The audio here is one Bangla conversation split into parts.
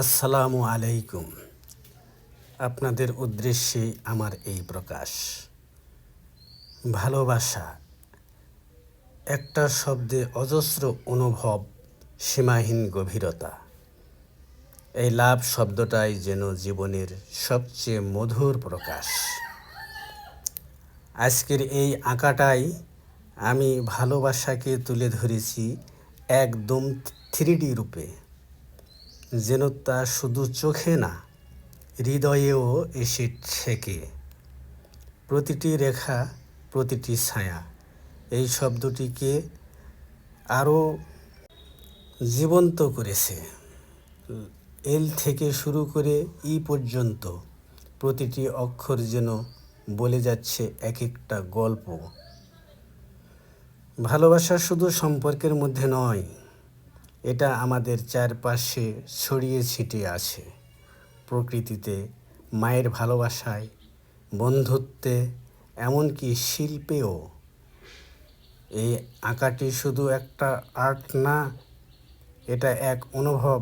আসসালামু আলাইকুম। আপনাদের উদ্দেশ্যে আমার এই প্রকাশ। ভালোবাসা একটা শব্দে অজস্র অনুভব, সীমাহীন গভীরতা। এই লাভ শব্দটাই যেন জীবনের সবচেয়ে মধুর প্রকাশ। আজকের এই আঁকাটাই আমি ভালোবাসাকে তুলে ধরেছি একদম থ্রিডি রূপে। যেন তা শুধু চোখে না, হৃদয়েও এসে ঠেকে। প্রতিটি রেখা, প্রতিটি ছায়া, এই শব্দটিকে আরও জীবন্ত করেছে। এল থেকে শুরু করে ই পর্যন্ত প্রতিটি অক্ষর যেন বলে যাচ্ছে এক একটা গল্প। ভালোবাসা শুধু সম্পর্কের মধ্যে নয় এটা আমাদের চারপাশে ছড়িয়ে ছিটিয়ে আছে। প্রকৃতিতে, মায়ের ভালোবাসায়, বন্ধুত্বে, এমনকি শিল্পেও। এই আঁকাটি শুধু একটা আর্ট না, এটা এক অনুভব।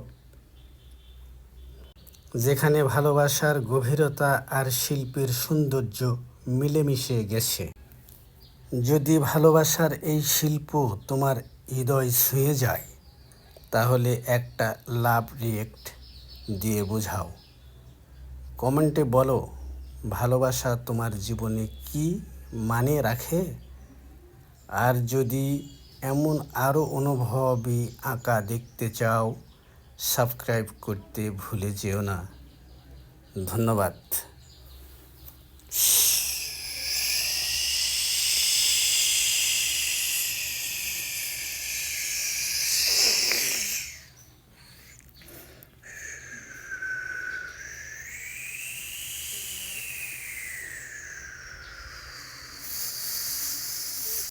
যেখানে ভালোবাসার গভীরতা আর শিল্পের সৌন্দর্য মিলেমিশে গেছে। যদি ভালোবাসার এই শিল্প তোমার হৃদয় ছুঁয়ে যায় তাহলে একটা লাভ রিয়েক্ট দিয়ে বোঝাও। কমেন্টে বলো, ভালোবাসা তোমার জীবনে কি মানে রাখে? আর যদি এমন আরও অনুভবী আঁকা দেখতে চাও, সাবস্ক্রাইব করতে ভুলে যেও না। ধন্যবাদ।